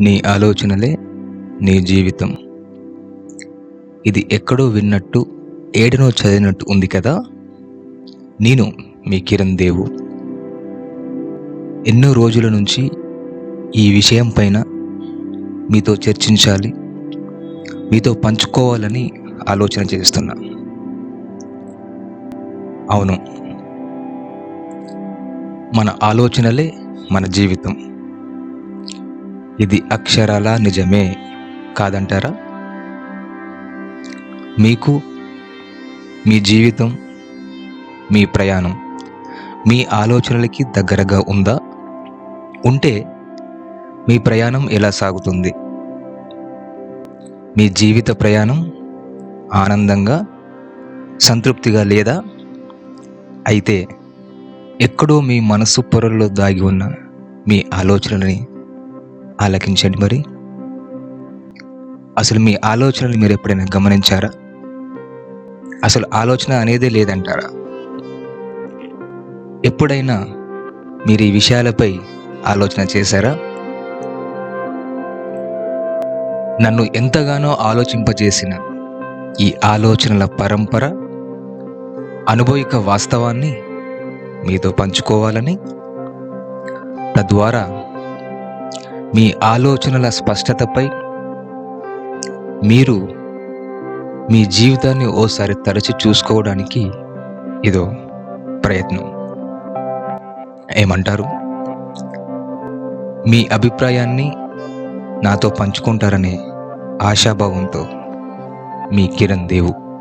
నీ ఆలోచనలే నీ జీవితం. ఇది ఎక్కడో విన్నట్టు ఏడనో చదివినట్టు ఉంది కదా? నేను మీ కిరణ్ దేవు. ఎన్నో రోజుల నుంచి ఈ విషయం పైన మీతో చర్చించాలి మీతో పంచుకోవాలని ఆలోచన చేస్తున్నా. అవును మన ఆలోచనలే మన జీవితం. ఇది అక్షరాల నిజమే కాదంటారా? మీకు మీ జీవితం మీ ప్రయాణం మీ ఆలోచనలకి దగ్గరగా ఉందా? ఉంటే మీ ప్రయాణం ఎలా సాగుతుంది? మీ జీవిత ప్రయాణం ఆనందంగా సంతృప్తిగా లేదా? అయితే ఎక్కడో మీ మనసు పొరల్లో దాగి ఉన్న మీ ఆలోచనలని ఆలకించండి మరి. అసలు మీ ఆలోచనలు మీరు ఎప్పుడైనా గమనించారా? అసలు ఆలోచన అనేదే లేదంటారా? ఎప్పుడైనా మీరు ఈ విషయాలపై ఆలోచన చేశారా? నన్ను ఎంతగానో ఆలోచింపజేసిన ఈ ఆలోచనల పరంపర అనుభవిక వాస్తవాన్ని మీతో పంచుకోవాలని తద్వారా మీ ఆలోచనల స్పష్టతపై మీరు మీ జీవితాన్ని ఓసారి తరచి చూసుకోవడానికి ఇదో ప్రయత్నం. ఏమంటారు? మీ అభిప్రాయాన్ని నాతో పంచుకుంటారనే ఆశాభావంతో మీ కిరణ్ దేవు.